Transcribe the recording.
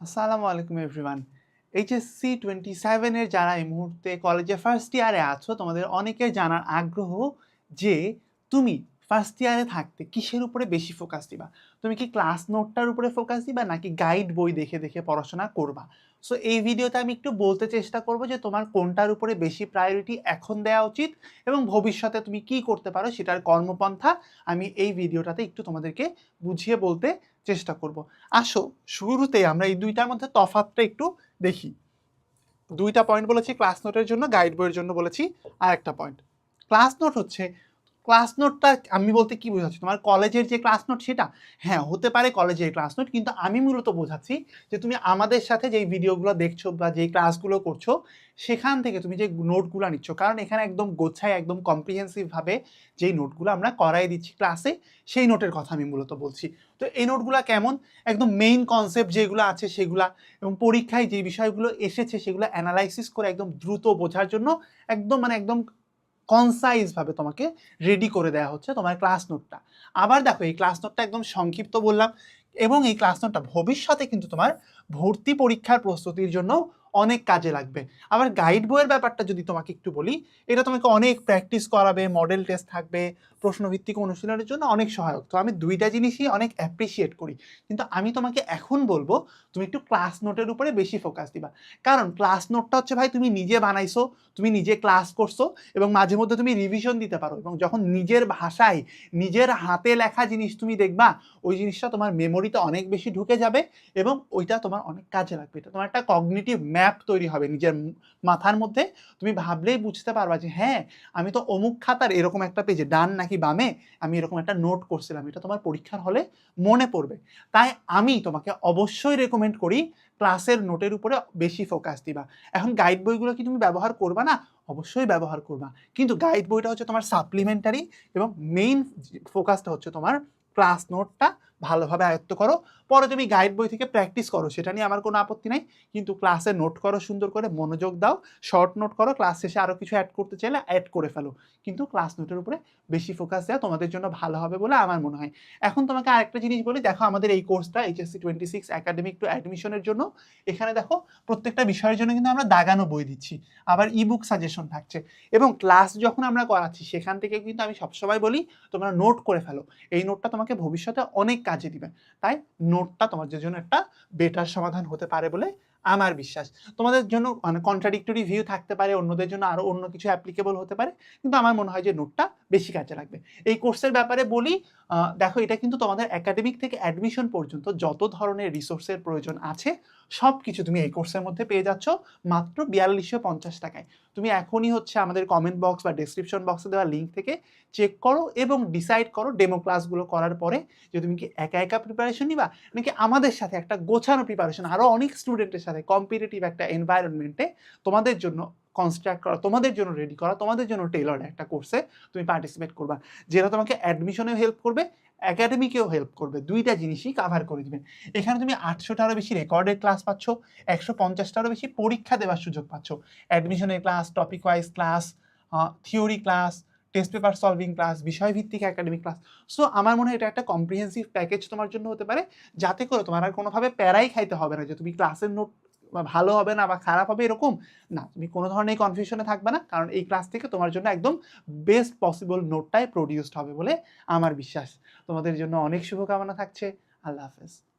আসসালামু আলাইকুম everyone HSC twenty সেভেনের যারা এই মুহূর্তে কলেজে ফার্স্ট ইয়ারে আছো, তোমাদের অনেকে জানার আগ্রহ যে তুমি ফার্স্ট ইয়ারে থাকতে কিসের উপরে বেশি ফোকাস দিবা? তুমি কি ক্লাস নোটটার উপরে ফোকাস দিবা, নাকি গাইড বই দেখে দেখে পড়াশোনা করবা? সো এই ভিডিওতে আমি একটু বলতে চেষ্টা করব যে তোমার কোনটার উপরে বেশি প্রায়োরিটি এখন দেওয়া উচিত এবং ভবিষ্যতে তুমি কি করতে পারো সেটার কর্মপন্থা আমি এই ভিডিওটাতে একটু তোমাদেরকে বুঝিয়ে বলতে চেষ্টা করব। আসো শুরুতে আমরা এই দুইটার মধ্যে তফাৎটা একটু দেখি। দুইটা পয়েন্ট বলেছি ক্লাস নোটের জন্য গাইড বইয়ের জন্য বলেছি আর একটা পয়েন্ট ক্লাস নোট হচ্ছে ক্লাস নোটটা আমি বলতে কি বোঝাচ্ছি? তোমার কলেজের যে ক্লাস নোট সেটা? হ্যাঁ হতে পারে কলেজের ক্লাস নোট কিন্তু আমি মূলত বোঝাচ্ছি যে তুমি আমাদের সাথে যেই ভিডিওগুলো দেখছ বা যেই ক্লাসগুলো করছ, সেখান থেকে তুমি যে নোটগুলো নিচ্ছ, কারণ এখানে একদম গোছায়, একদম কম্প্রিহেন্সিভভাবে যেই নোটগুলো আমরা করাই দিচ্ছি ক্লাসে সেই নোটের কথা আমি মূলত বলছি। তো এই নোটগুলো কেমন? একদম মেইন কনসেপ্ট যেগুলো আছে সেগুলা, এবং পরীক্ষায় যে বিষয়গুলো এসেছে, সেগুলো অ্যানালাইসিস করে একদম দ্রুত বোঝার জন্য, একদম মানে একদম কনসাইজভাবে তোমাকে রেডি করে দেওয়া হচ্ছে তোমার ক্লাস নোটটা আবার দেখো, এই ক্লাস নোটটা একদম সংক্ষিপ্ত বললাম এবং এই ক্লাস নোটটা ভবিষ্যতে কিন্তু তোমার ভর্তি পরীক্ষার প্রস্তুতির জন্য অনেক কাজে লাগবে। আবার গাইড বইয়ের ব্যাপারটা যদি তোমাকে একটু বলি, এটা তোমাকে অনেক প্র্যাকটিস করাবে মডেল টেস্ট থাকবে, প্রশ্নভিত্তিক অনুশীলনের জন্য অনেক সহায়ক। তো আমি দুইটা জিনিসই অনেক অ্যাপ্রিসিয়েট করি। কিন্তু আমি তোমাকে এখন বলব, তুমি একটু ক্লাস নোটের উপরে বেশি ফোকাস দিবা। কারণ ক্লাস নোটটা হচ্ছে ভাই, তুমি নিজে বানাইছো, তুমি নিজে ক্লাস করছ এবং মাঝে মধ্যে তুমি রিভিশন দিতে পারো এবং যখন নিজের ভাষায়, নিজের হাতে লেখা জিনিস তুমি দেখবা, ওই জিনিসটা তোমার মেমোরিতে অনেক বেশি ঢুকে যাবে এবং ওইটা তোমার অনেক কাজে লাগবে। এটা তোমার একটা কগনিটিভ ম্যাপ তৈরি হবে নিজের মাথার মধ্যে। তুমি ভাবলেই বুঝতে পারবা যে হ্যাঁ আমি তো অমুক খাতার এরকম একটা পেজে ডান নাকি বামে, আমি এরকম একটা নোট করছিলাম। এটা তোমার পরীক্ষার হলে মনে পড়বে। তাই আমি তোমাকে অবশ্যই রেকমেন্ড করি ক্লাসের নোটের উপরে বেশি ফোকাস দিবা। এখন গাইড বইগুলো কি তুমি ব্যবহার করবা না? অবশ্যই ব্যবহার করবা। কিন্তু গাইড বইটা হচ্ছে তোমার সাপ্লিমেন্টারি এবং মেইন ফোকাসটা হচ্ছে তোমার ক্লাস নোটটা ভালোভাবে আয়ত্ত করো। পরে তুমি গাইড বই থেকে প্র্যাকটিস করো, সেটা নিয়ে আমার কোনো আপত্তি নাই। কিন্তু ক্লাসে নোট করো, সুন্দর করে মনোযোগ দাও শর্ট নোট করো ক্লাস শেষে আরও কিছু অ্যাড করতে চাইলে অ্যাড করে ফেলো। কিন্তু ক্লাস নোটের উপরে বেশি ফোকাস দেওয়া তোমাদের জন্য ভালো হবে বলে আমার মনে হয়। এখন তোমাকে আরেকটা জিনিস বলি, দেখো আমাদের এই কোর্সটা HSC twenty six academic to অ্যাডমিশনের জন্য। এখানে দেখো প্রত্যেকটা বিষয়ের জন্য কিন্তু আমরা দাগানো বই দিচ্ছি। আবার ইবুক সাজেশন থাকছে। এবং ক্লাস যখন আমরা করাচ্ছি, সেখান থেকে কিন্তু আমি সবসময় বলি, তোমরা নোট করে ফেলো। এই নোটটা তোমাকে ভবিষ্যতে অনেক কাজে দিবে। তাই নোটটা তোমাদের জন্য একটা বেটার সমাধান হতে পারে বলে আমার বিশ্বাস। তোমাদের জন্য মানে কন্ট্রাডিক্টরি ভিউ থাকতে পারে, অন্যদের জন্য আরও অন্য কিছু অ্যাপ্লিকেবল হতে পারে, কিন্তু আমার মনে হয় যে নোটটা বেশি কাজে লাগবে। এই কোর্সের ব্যাপারে বলি দেখো এটা কিন্তু তোমাদের একাডেমিক থেকে অ্যাডমিশন পর্যন্ত যত ধরনের রিসোর্সের প্রয়োজন আছে সব কিছু তুমি এই কোর্সের মধ্যে পেয়ে যাচ্ছ মাত্র বিয়াল্লিশশো পঞ্চাশ টাকায়। তুমি এখনই হচ্ছে আমাদের কমেন্ট বক্স বা ডিসক্রিপশন বক্সে দেওয়া লিঙ্ক থেকে চেক করো এবং ডিসাইড করো ডেমো ক্লাসগুলো করার পরে যে তুমি কি একা একা প্রিপারেশন নিবা? নাকি আমাদের সাথে একটা গোছানো প্রিপারেশন আরও অনেক স্টুডেন্টের সাথে কম্পিটিটিভ একটা এনভায়রনমেন্টে তোমাদের জন্য কনস্ট্রাক্ট করা, তোমাদের জন্য রেডি করা, তোমাদের জন্য টেলর একটা কোর্সে তুমি পার্টিসিপেট করবা। যেটা তোমাকে অ্যাডমিশনেও হেল্প করবে অ্যাকাডেমিকেও হেল্প করবে। দুইটা জিনিসই কাভার করে দিবেন এখানে তুমি আটশোটারও বেশি রেকর্ডের ক্লাস পাচ্ছ, একশো পঞ্চাশটারও বেশি পরীক্ষা দেওয়ার সুযোগ পাচ্ছ। অ্যাডমিশনের class topic wise class theory class test paper solving class বিষয়ভিত্তিক একাডেমিক ক্লাস সো আমার মনে হয় এটা একটা কম্প্রিহেন্সিভ প্যাকেজ তোমার জন্য হতে পারে। যাতে করে তোমার আর কোনোভাবে প্যারাই খাইতে হবে না যে তুমি ক্লাসের নোট ভালো হবে না বা খারাপ হবে এরকম, না, তুমি কোনো ধরনের কনফিউশনে থাকবে না। কারণ এই ক্লাস থেকে তোমার জন্য একদম বেস্ট পসিবল নোটটাই প্রডিউসড হবে বলে আমার বিশ্বাস। তোমাদের জন্য অনেক শুভকামনা থাকছে। আল্লাহ হাফেজ।